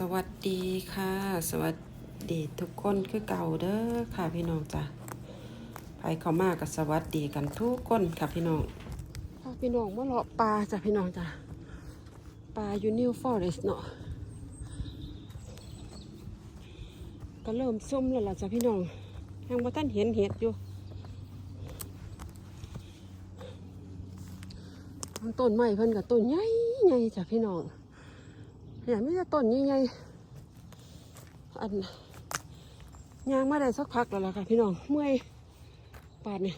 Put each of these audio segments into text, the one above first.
สวัสดีค่ะ สวัสดีทุกคนคือเก่าเด้อค่ะพี่น้องจ้ะไปเข้ามากับสวัสดีกันทุกคนค่ะพี่น้องพี่น้องมาเลาะปลาจ้ะพี่น้องจ้ะปลาอยู่นิวฟอร์เรสเนาะก็เริ่มส้มแล้วล่ะจ้ะพี่น้องยังบ่ทันเห็นเห็ดอยู่ต้นไม้เพิ่นกับต้นใหญ่ใหญ่จ้ะพี่น้อง เนี่ยไม่ใช่ต้นใหญ่ๆอันยางมาได้สักพักแล้วล่ะค่ะพี่น้องเมื่อยปาดเนี่ย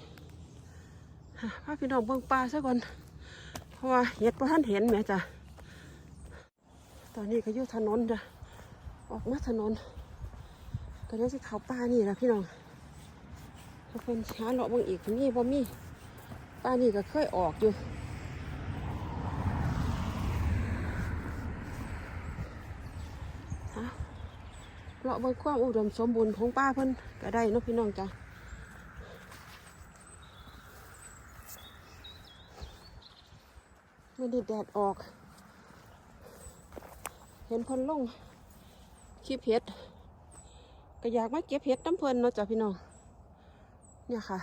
พาพี่น้องเบิ่งปลาซะก่อนเพราะว่าเห็ดพระท่านเห็นแหมจ้ะตอนนี้ก็อยู่ถนนจ้ะออกมาถนนก็ได้สิเขาปลานี่แหละพี่น้องทุกคนช้าเลาะบางอีกนี่บ่มีปลานี่ก็เคยออกอยู่ เลาะเบิ่งความอุดมสมบูรณ์ของป้าเพิ่นก็ได้นะพี่น้องจ้ะไม่ได้แดดออก เห็นเพิ่นลงคลิปเห็ดก็อยากมาเก็บเห็ดน้ำเพิ่นเนาะจ้ะพี่น้อง เนี่ยค่ะ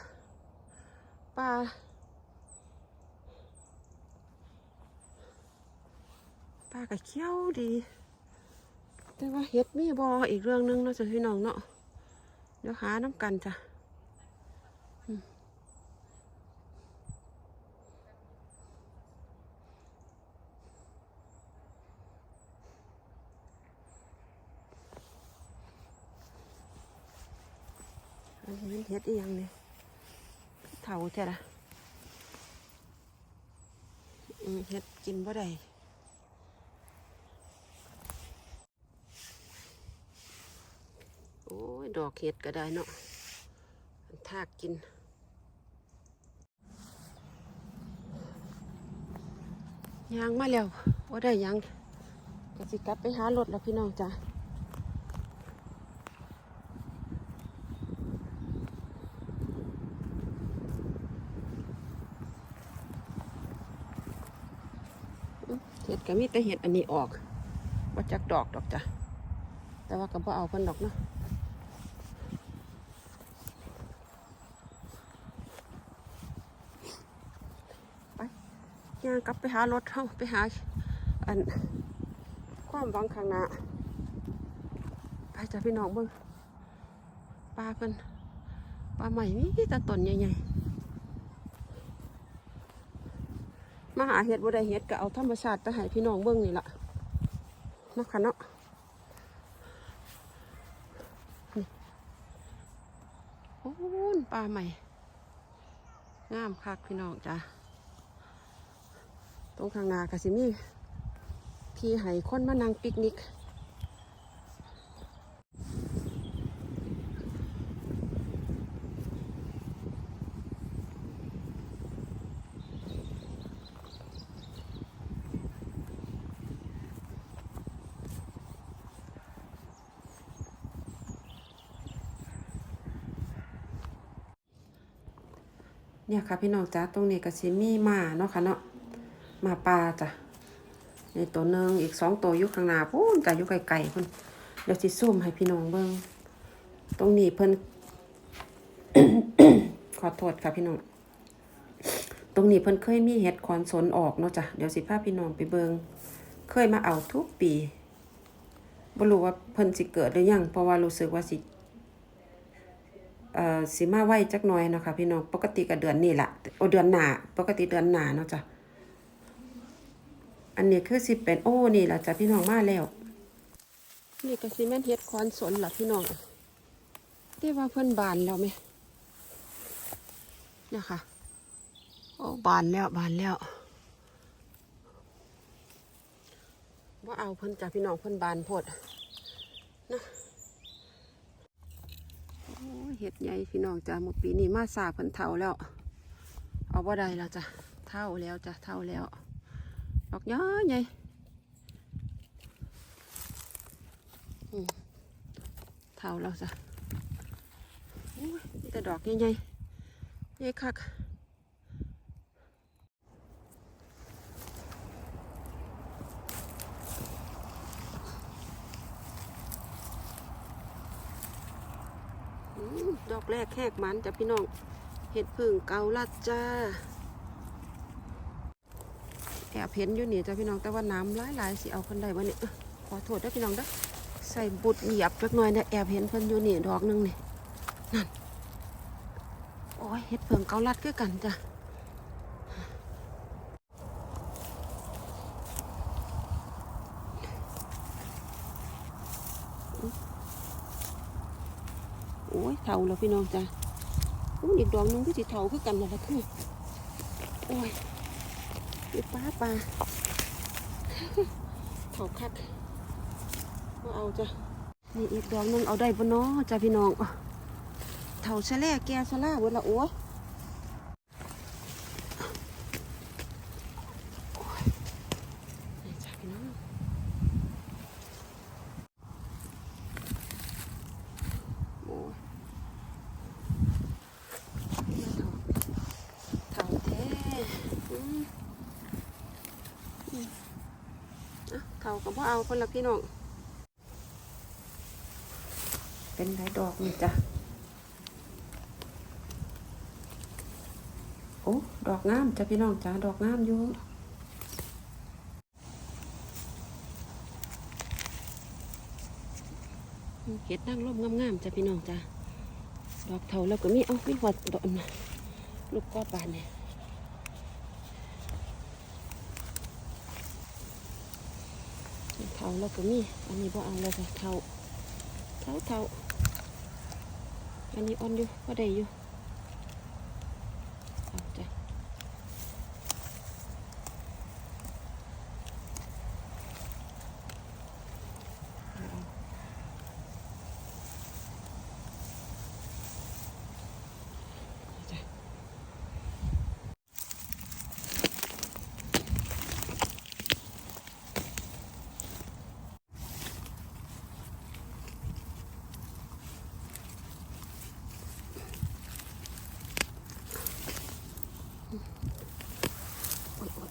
ป้าป้าก็เขี้ยวดี แต่ว่าเห็ดมีบออีกเรื่องหนึงเนาะจ้ะพี่น้องเนาะเดี๋ยวหาน้ำกันจ้ะอันนี้เห็ดอีกอย่างเนี่เถาใช่ละเห็ดกินบ่ได้ โอ้ย ดอกเห็ดก็ได้เนาะทากกิน ยางมาแล้วว่าได้ยังก็สิกลับไปหารถแล้วพี่น้องจ้ะเห็ดก็มีแต่เห็ดอันนี้ออกว่าจักดอกดอกจ้ะแต่ว่าก็บ่เอาเพิ่นดอกเนาะ ย่างกลับไปหารถเฮาไปหา อัน ความหวังข้างหน้าไปจ้ะพี่น้องเบิ่งปลาเพิ่นปลาใหม่มีแต่ต้นใหญ่ๆมาหาเห็ดบ่ได้เห็ดก็เอาธรรมชาติไปให้พี่น้องเบิ่งนี่ล่ะนะคะเนาะโอ้นปลาใหม่ งามคักพี่น้องจ้ะ ตรงข้างหน้ากสิมีพี่ไห้คนมานั่งปิกนิกเนี่ยค่ะพี่น้องจ้าตรงนี้ก็สิมีมาเนาะค่ะเนาะ มาปลาจ้ะในตัวหนึ่งอีกสองตัวอยู่ข้างหน้าพูนจ้ะอยู่ไกลๆพุ่นเดี๋ยวสิซูมให้พี่น้องเบิ่งตรงนี้เพิ่นขอโทษค่ะพี่น้องตรงนี้เพิ่นเคยมีเห็ดคอนสนออกเนาะจ้ะเดี๋ยวสิพาพี่น้องไปเบิ่งเคยมาเอาทุกปีบ่รู้ว่าเพิ่นสิเกิดหรือยังเพราะว่ารู้สึกว่าสิเอ่อสิมาไว้จักหน่อยเนาะค่ะพี่น้องปกติก็เดือนนี้ละโอเดือนหน้าปกติเดือนหน้าเนาะจ้ะ อันนี้คือสิเป็นโอ้นี่ล่ะจ้ะพี่น้องมาแล้ว นี่ก็สิแม่นเฮ็ดคอนสนล่ะพี่น้องที่ว่าเพิ่นบานแล้วไหมเนี่ยค่ะโอ้บานแล้วบานแล้วว่าเอาเพิ่นจ้ะพี่น้องเพิ่นบานพดนะเห็ดใหญ่พี่น้องจ้ะหมดปีนี้มาสาเพิ่นเท่าแล้ว เอาบ่ได้แล้วจ้ะเท่าแล้วจ้ะเท่าแล้ว ออกย้อยใหญ่เท่าเราจ้ะนี่แต่ดอกใหญ่ใหญ่ใหญ่คัดอกแรกแขกมันจ้ะพี่น้องเห็ดพึ่งเกาลัดจ้า เห็นอยู่นี่จ้ะพี่น้องแต่ว่าน้ำหลายๆสิเอาคนใดวะเนี่ยขอโทษด้วยพี่น้องเด้อใส่บุดเหยียบจักหน่อยเนี่ยแอบเห็นเพิ่นอยู่นี่ดอกหนึงนี่นั่นโอ้ยเห็ดเพิ่งเกาลัดคือกันจ้ะโอ้ยเท่าแล้วพี่น้องจ้ะอู้อีกดอกหนึงก็สิเท่าคือกันนั่นแหละคือโอ้ย อีป้าปลาเท่าคักว่าเอาจ้ะนี่อีกดอกหนึงเอาได้ปะเนาะจ้ะพี่น้องอะเท่าชะแล่แกชะล่าเวละโอ้ยโอ้ยนี่จ้ะพี่น้องโอ้ย เท่าแท้อืมอืมอะ เท่ากับว่าเอาคนละพี่น้อง เป็นไรดอกนี่จ้ะ โอ้ ดอกงามจ้ะพี่น้องจ้ะ ดอกงามอยู่เห็ดนั่งร่มงามๆจ้ะพี่น้องจ้ะ ดอกเท่าแล้วก็มี เอามีหัวดอกนะลูกกอดบานเนี่ยเท่าแล้วก็มีอันนี้บ่เอาแล้วก็เท่าเท่าเท่าอันนี้อ่อนอยู่ก็ได้อยู่เอาจ้ะเอาเอาจ้ะ โอ๊ยโอ๊ย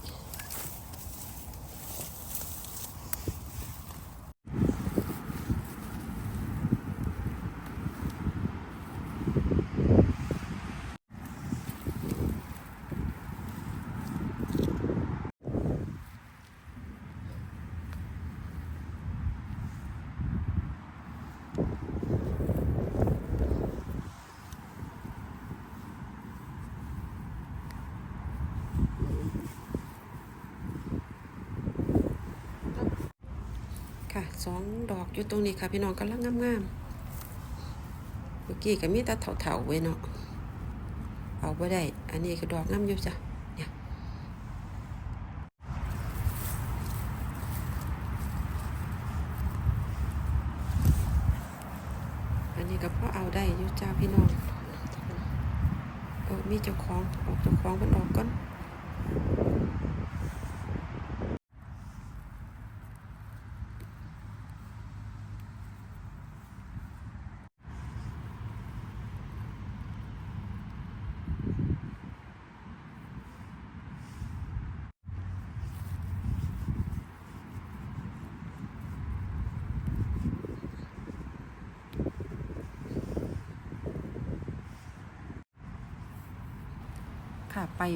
ค่ะ สองดอกอยู่ตรงนี้ค่ะ พี่น้องกำลังงามๆเมื่อกี้ก็มีแต่เถาๆไว้เนาะเอาไว้ได้ อันนี้คือดอกงามอยู่จ้ะเนี่ยอันนี้ก็พอเอาได้อยู่จ้าพี่น้องเออมีเจ้าของออกเจ้าของมันออกก่อน ไป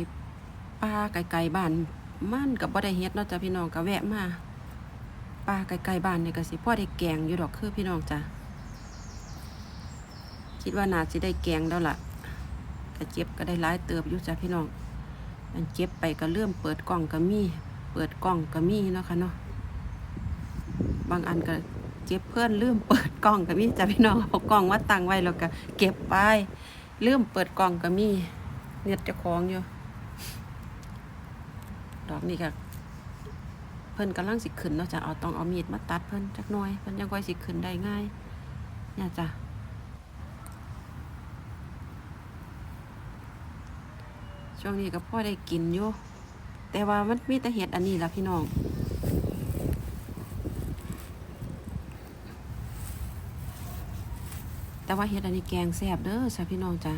ป่าไกลๆบ้านมันกับบ่ได้เฮ็ดเนาะจ้ะพี่น้องก็แวะมาป่าไกลๆบ้านนี่ก็สิพ่อได้แกงอยู่ดอกคือพี่น้องจ้ะคิดว่าน่าสิได้แกงแล้วล่ะก็เจ็บก็ได้หลายเติบอยู่จ้ะพี่น้องมันเจ็บไปก็เริ่มเปิดกล้องก็มีเปิดกล้องก็มีเนาะค่ะเนาะบางอันก็เจ็บเพื่อนลืมเปิดกล้องก็มีจ้ะพี่น้องเอากล้องมาตังไว้แล้วก็เก็บไปลืมเปิดกล้องก็มีเน็ดเจะคล้องอยู่ ดอกนี้ก็เพิ่นกำลังสิขึ้นเนาะจ้ะเอาต้องเอามีดมาตัดเพิ่นจักหน่อยเพิ่นยังค่อยสิขึ้นได้ง่ายเนี่ยจ้ะช่วงนี้ก็พ่อได้กินอยู่แต่ว่ามันมีแต่เห็ดอันนี้ละพี่น้องแต่ว่าเห็ดอันนี้แกงแซ่บเด้อจ้ะพี่น้องจ้ะ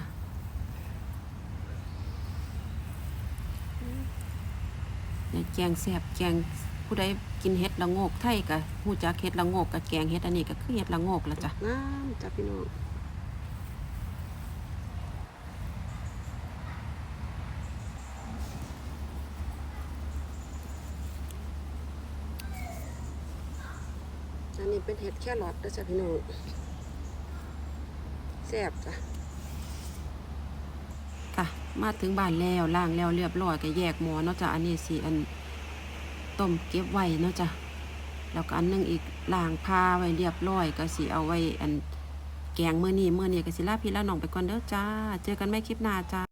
แกงแซ่บแกงผู้ใดกินเห็ดละโงกไทยกับผู้จักเห็ดละโงกกับแกงเห็ดอันนี้ก็คือเห็ดละโงกละจ้ะงามจ้ะพี่น้องอันนี้เป็นเห็ดแค่หลอดนะยจ้ะพี่น้องแซบจ้ะ ค่ะ มาถึงบ้านแล้วล่างแล้วเรียบร้อยก็แยกหมอเนาะจ้ะอันนี้สิอันต้มเก็บไว้เนาะจ้ะแล้วก็อันนึงอีกล่างผ้าไว้เรียบร้อยก็สิเอาไว้อันแกงเมื่อนี้มื้อนี้ก็สิลาพี่ลาน้องไปก่อนเด้อจ้า เจอกันไม่คลิปหน้าจ้า